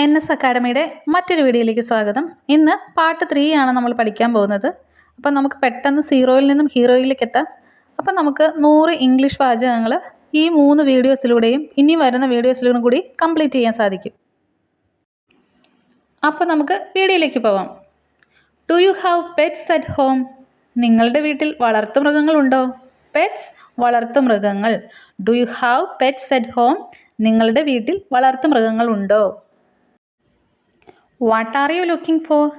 N S അക്കാഡമിയുടെ മറ്റൊരു വീഡിയോയിലേക്ക് സ്വാഗതം. ഇന്ന് പാർട്ട് ത്രീ ആണ് നമ്മൾ പഠിക്കാൻ പോകുന്നത്. അപ്പം നമുക്ക് പെട്ടെന്ന് സീറോയിൽ നിന്നും ഹീറോയിലേക്ക് എത്താം. അപ്പം നമുക്ക് നൂറ് ഇംഗ്ലീഷ് വാചകങ്ങൾ ഈ മൂന്ന് വീഡിയോസിലൂടെയും ഇനി വരുന്ന വീഡിയോസിലൂടെയും കൂടി കംപ്ലീറ്റ് ചെയ്യാൻ സാധിക്കും. അപ്പോൾ നമുക്ക് വീഡിയോയിലേക്ക് പോവാം. Do you have pets at home നിങ്ങളുടെ വീട്ടിൽ വളർത്തുമൃഗങ്ങളുണ്ടോ pets വളർത്തുമൃഗങ്ങൾ do you have pets at home നിങ്ങളുടെ വീട്ടിൽ വളർത്തുമൃഗങ്ങളുണ്ടോ what are you looking for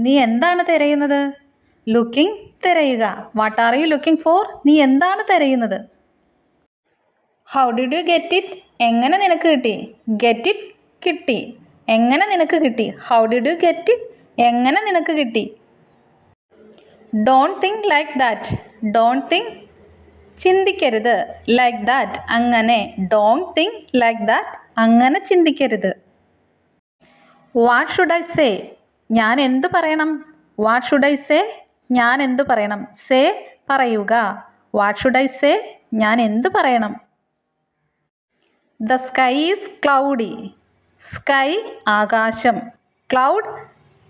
നീ എന്താണ് തിരയുന്നത്? ലുക്കിംഗ് തിരയുക. What are you looking for നീ എന്താണ് തിരയുന്നത്? How did you get it എങ്ങനെ നിനക്ക് കിട്ടി? ഗെറ്റ് ഇറ്റ് കിട്ടി. എങ്ങനെ നിനക്ക് കിട്ടി? How did you get it എങ്ങനെ നിനക്ക് കിട്ടി? Don't think like that don't think ചിന്തിക്കരുത്. ലൈക്ക് ദാറ്റ് അങ്ങനെ. ഡോണ്ട് തിങ്ക് ലൈക്ക് ദാറ്റ് അങ്ങനെ ചിന്തിക്കരുത്. വാട്ട് ഷുഡ് ഐ സേ ഞാൻ എന്തു പറയണം? വാട്ട് ഷുഡ് ഐ സേ ഞാൻ എന്തു പറയണം? സേ പറയുക. വാട്ട് ഷുഡ് ഐ സേ ഞാൻ എന്തു പറയണം? The sky is cloudy sky ആകാശം. ക്ലൗഡ്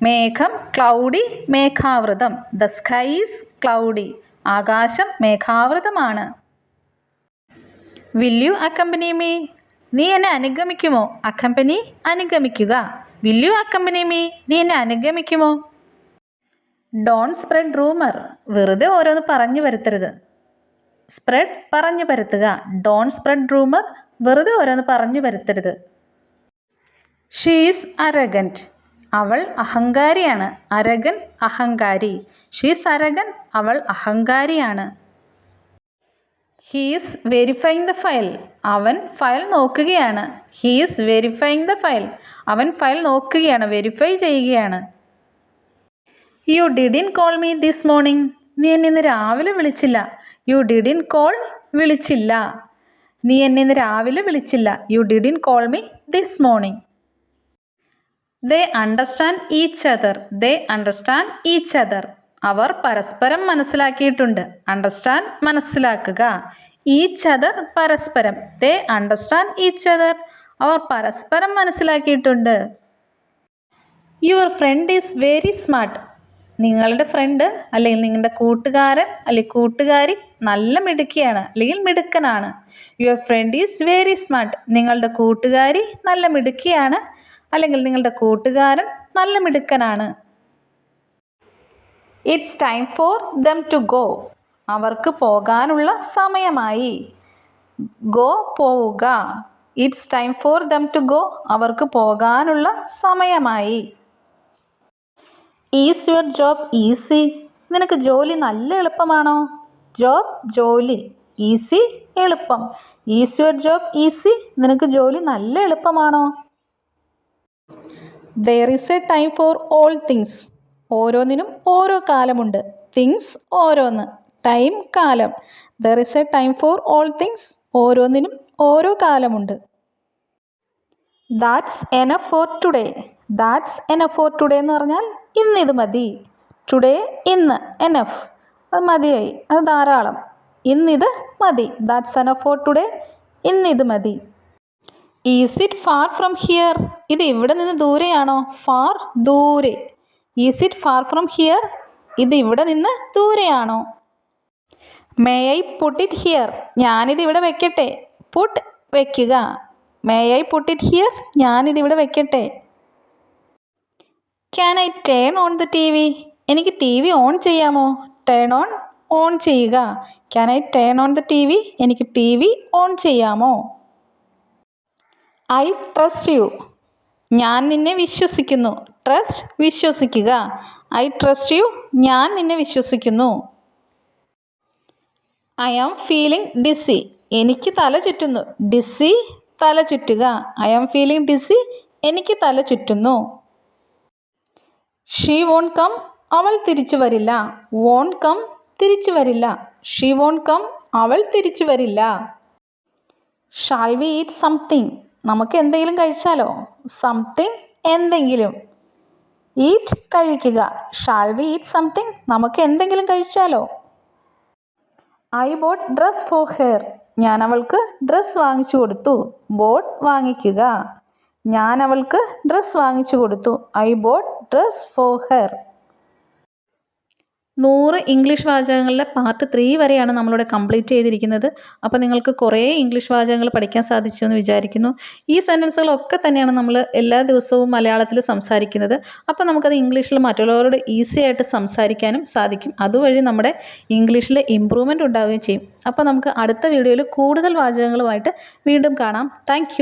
മേഘം ക്ലൗഡി മേഘാവൃതം. ദ സ്കൈ ഈസ് ക്ലൗഡി ആകാശം മേഘാവൃതമാണ്. വിൽ യു അക്കമ്പനി മീ നീ എന്നെ അനുഗമിക്കുമോ? അക്കമ്പനി അനുഗമിക്കുക. വിൽ യു അക്കമ്പനി മീ നീ എന്നെ അനുഗമിക്കുമോ? ഡോൺ സ്പ്രെഡ് റൂമർ വെറുതെ ഓരോന്ന് പറഞ്ഞു വരുത്തരുത് സ്പ്രെഡ് പറഞ്ഞു പരത്തുക. ഡോൺ സ്പ്രെഡ് റൂമർ വെറുതെ ഓരോന്ന് പറഞ്ഞു വരുത്തരുത് ഷീസ് അരഗന്റ്. അവൾ അഹങ്കാരിയാണ്. അരഗൻ അഹങ്കാരി. ഷീസ് അരഗൻ അവൾ അഹങ്കാരിയാണ്. ഹീസ് വെരിഫൈങ് ദ ഫയൽ അവൻ ഫയൽ നോക്കുകയാണ്. ഹീസ് വെരിഫൈങ് ദ ഫയൽ അവൻ ഫയൽ നോക്കുകയാണ് വെരിഫൈ ചെയ്യുകയാണ്. You didn't call me this morning നീ എന്നെ ഇന്ന് രാവിലെ വിളിച്ചില്ല. യു ഡിഡിൻ കോൾ വിളിച്ചില്ല. നീ എന്നെ ഇന്ന് രാവിലെ വിളിച്ചില്ല. You didn't call me this morning they understand each other they understand each other അവർ പരസ്പരം മനസ്സിലാക്കിയിട്ടുണ്ട്. അണ്ടർസ്റ്റാൻഡ് മനസ്സിലാക്കുക. ഈച്ച് അതർ പരസ്പരം. ദേ അണ്ടർസ്റ്റാൻഡ് ഈച്ച് അതർ അവർ പരസ്പരം മനസ്സിലാക്കിയിട്ടുണ്ട്. Your friend is very smart നിങ്ങളുടെ ഫ്രണ്ട് അല്ലെങ്കിൽ നിങ്ങളുടെ കൂട്ടുകാരൻ അല്ലെങ്കിൽ കൂട്ടുകാരി നല്ല മിടുക്കിയാണ് അല്ലെങ്കിൽ മിടുക്കനാണ്. Your friend is very smart നിങ്ങളുടെ കൂട്ടുകാരി നല്ല മിടുക്കിയാണ് അല്ലെങ്കിൽ നിങ്ങളുടെ കൂട്ടുകാരൻ നല്ല മിടുക്കനാണ്. It's time for them to go അവർക്ക് പോകാനുള്ള സമയമായി. ഗോ പോവുക. It's time for them to go അവർക്ക് പോകാനുള്ള സമയമായി. ഈസ് യുവർ ജോബ് ഈസി നിനക്ക് ജോലി നല്ല എളുപ്പമാണോ? ജോബ് ജോലി. ഈസി എളുപ്പം. ഈസ് യുവർ ജോബ് ഈസി നിനക്ക് ജോലി നല്ല എളുപ്പമാണോ? There is a time for all things ഓരോന്നിനും ഓരോ കാലമുണ്ട്. തിങ്സ് ഓരോന്ന്. ടൈം കാലം. There is a time for all things ഓരോന്നിനും ഓരോ കാലമുണ്ട്. That's enough for today that's enough for today എന്ന് പറഞ്ഞാൽ ഇന്ന് ഇത് മതി. ടുഡേ ഇന്ന്. എനഫ് അത് മതിയായി. അത് ധാരാളം. ഇന്നിത് മതി. ദാറ്റ്സ് എനഫ് ഫോർ ടുഡേ ഇന്നിത് മതി. Is it far from here ഇത് ഇവിടെ നിന്ന് ദൂരെയാണോ? ഫാർ ദൂരെ. Is it far from here ഇത് ഇവിടെ നിന്ന് ദൂരെയാണോ? May I put it here ഞാനിത് ഇവിടെ വെക്കട്ടെ. പുട്ട് വെക്കുക. May I put it here ഞാനിത് ഇവിടെ വെക്കട്ടെ. Can I turn on the T V എനിക്ക് ടി വി ഓൺ ചെയ്യാമോ? ടേൺ ഓൺ ഓൺ ചെയ്യുക. Can I turn on the T V എനിക്ക് ടി വി ഓൺ ചെയ്യാമോ? ഐ ട്രസ്റ്റ് യു ഞാൻ നിന്നെ വിശ്വസിക്കുന്നു. ട്രസ്റ്റ് വിശ്വസിക്കുക. ഐ ട്രസ്റ്റ് യു ഞാൻ നിന്നെ വിശ്വസിക്കുന്നു. ഐ ആം ഫീലിംഗ് ഡിസി എനിക്ക് തല ചുറ്റുന്നു. ഡിസി തല ചുറ്റുക. ഐ ആം ഫീലിംഗ് ഡിസി എനിക്ക് തല ചുറ്റുന്നു. ഷീ വോൺ കം അവൾ തിരിച്ചു വരില്ല. വോൺ കം തിരിച്ചു വരില്ല. ഷീ വോൺ കം അവൾ തിരിച്ചു വരില്ല. ഷാൽ വി ഈറ്റ് സംതിങ് നമുക്ക് എന്തെങ്കിലും കഴിച്ചാലോ? സംതിങ് എന്തെങ്കിലും. ഈറ്റ് കഴിക്കുക. ഷാൾ വി ഈറ്റ് സംതിങ് നമുക്ക് എന്തെങ്കിലും കഴിച്ചാലോ? I bought dress for her ഞാൻ അവൾക്ക് ഡ്രസ് വാങ്ങിച്ചു കൊടുത്തു. ബോട്ട് വാങ്ങിക്കുക. ഞാൻ അവൾക്ക് ഡ്രസ് വാങ്ങിച്ചു കൊടുത്തു. I bought dress for her നൂറ് ഇംഗ്ലീഷ് വാചകങ്ങളിലെ പാർട്ട് ത്രീ വരെയാണ് നമ്മളിവിടെ കംപ്ലീറ്റ് ചെയ്തിരിക്കുന്നത്. അപ്പോൾ നിങ്ങൾക്ക് കുറേ ഇംഗ്ലീഷ് വാചകങ്ങൾ പഠിക്കാൻ സാധിച്ചു എന്ന് വിചാരിക്കുന്നു. ഈ സെന്റൻസുകളൊക്കെ തന്നെയാണ് നമ്മൾ എല്ലാ ദിവസവും മലയാളത്തിൽ സംസാരിക്കുന്നത്. അപ്പോൾ നമുക്കത് ഇംഗ്ലീഷിൽ മറ്റുള്ളവരോട് ഈസി ആയിട്ട് സംസാരിക്കാനും സാധിക്കും. അതുവഴി നമ്മുടെ ഇംഗ്ലീഷിൽ ഇമ്പ്രൂവ്മെന്റ് ഉണ്ടാവുകയും ചെയ്യും. അപ്പോൾ നമുക്ക് അടുത്ത വീഡിയോയിൽ കൂടുതൽ വാചകങ്ങളുമായിട്ട് വീണ്ടും കാണാം. താങ്ക്